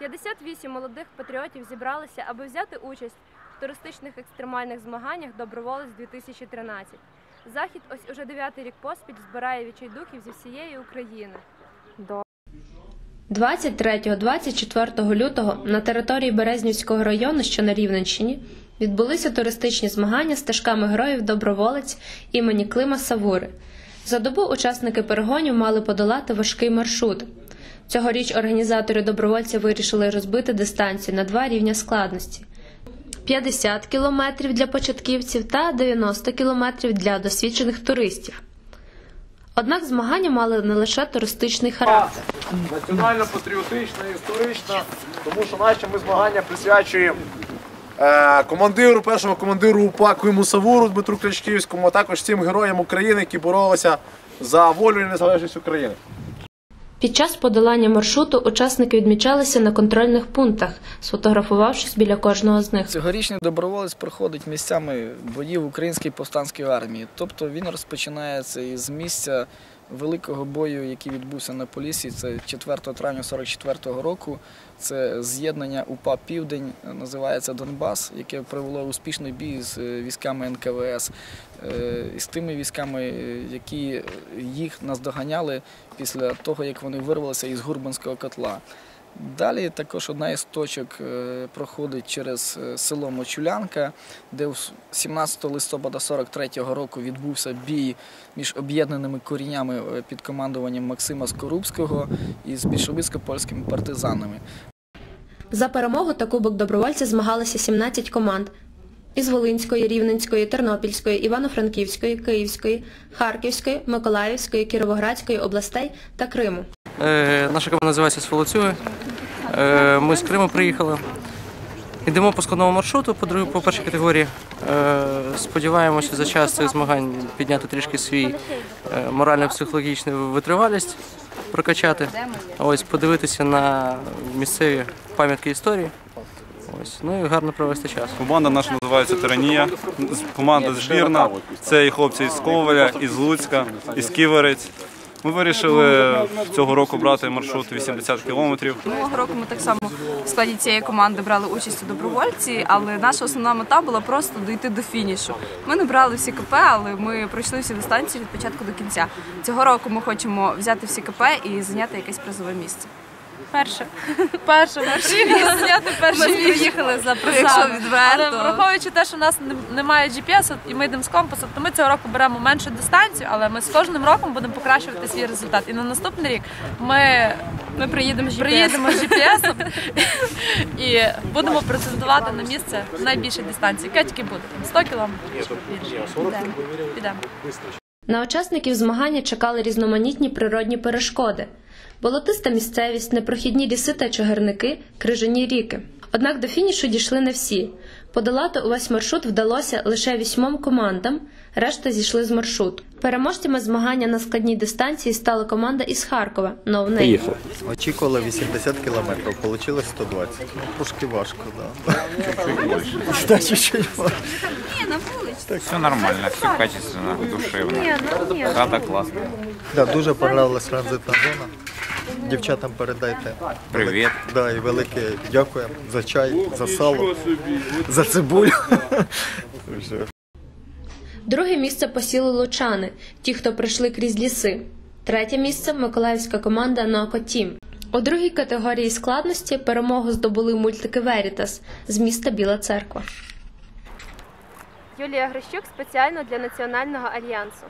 58 молодих патріотів зібралися, аби взяти участь в туристичних екстремальних змаганнях Доброволець 2013. Захід ось уже дев'ятий рік поспіль збирає відчайдухів зі всієї України. 23-24 лютого на території Березнівського району, що на Рівненщині, відбулися туристичні змагання стежками героїв Доброволець імені Клима Савури. За добу учасники перегонів мали подолати важкий маршрут. Цьогоріч організатори добровольці вирішили розбити дистанцію на два рівня складності: 50 кілометрів для початківців та 90 кілометрів для досвідчених туристів. Однак змагання мали не лише туристичний характер. національно-патріотична, історична, тому що наші ми змагання присвячуємо е, командиру, першому командиру УПА Климу Савуру Дмитру Клячківському, а також всім героям України, які боролися за волю і незалежність України. Під час подолання маршруту учасники відмічалися на контрольних пунктах, сфотографувавшись біля кожного з них. Цьогорічний доброволець проходить місцями боїв української повстанської армії. Тобто він розпочинається із місця великого бою, який відбувся на Полісі. Це 4 травня 44-го року. Це з'єднання УПА Південь, називається Донбас, яке провело успішний бій з е, військами НКВС, е, з тими військами, е, які їх наздоганяли після того, як вони вирвалися із Гурбанського котла. Далі також одна із точок е, проходить через е, село Мочулянка, де 17 листопада 43-го року відбувся бій між об'єднаними коріннями е, під командуванням Максима Скорубського із більшовицько-польськими партизанами. За перемогу та кубок добровольця змагалися 17 команд із Волинської, Рівненської, Тернопільської, Івано-Франківської, Київської, Харківської, Миколаївської, Кіровоградської областей та Криму. Е, Наша команда називається Сволоцюги. Е, Ми з Криму приїхали. Йдемо по складному маршруту по, друг- по першій категорії. Е, Сподіваємося за час цих змагань підняти трішки свій морально-психологічну витривалість, прокачати. Ось подивитися на місцеві пам'ятки історії. Ось, ну і гарно провести час. Команда наша називається Тиранія. Команда збірна. Це і хлопці із Коваля, із Луцька, із Ківерець. Ми вирішили цього року брати маршрут 80 кілометрів. Минулого року ми так само в складі цієї команди брали участь у добровольці, але наша основна мета була просто дійти до фінішу. Ми не брали всі КП, але ми пройшли всі дистанції від початку до кінця. Цього року ми хочемо взяти всі КП і зайняти якесь призове місце. Перше. Перше, перше зняти перше Ми приїхали за Якщо призами. Але враховуючи те, що у нас немає GPS і ми йдемо з компасом, то ми цього року беремо меншу дистанцію, але ми з кожним роком будемо покращувати свій результат. І на наступний рік ми, Ми приїдемо з GPS. приїдемо з GPS і будемо претендувати на місце найбільшої дистанції. Яка тільки буде? Там 100 кілометрів. Підемо. На учасників змагання чекали різноманітні природні перешкоди: болотиста місцевість, непрохідні ліси та чагарники, крижані ріки. Однак до фінішу дійшли не всі. Подолати увесь маршрут вдалося лише вісьмом командам, решта зійшли з маршруту. Переможцями змагання на складній дистанції стала команда із Харкова «Новнейм». Очікували 80 кілометрів, вийшло 120. Ну, Трошки важко, да. Чуть-чуть. Да, чуть-чуть більше. Все нормально, все качественно, душевно. Хата классная. Да, дуже понравилась транзитна зона. Дівчатам передайте. Привіт. Да, і велике дякуємо за чай, за сало, за цибулю. Друге місце посіли лучани, ті, хто прийшли крізь ліси. Третє місце миколаївська команда Ноко Тім. У другій категорії складності перемогу здобули мультики Верітас з міста Біла Церква. Юлія Грищук спеціально для Національного альянсу.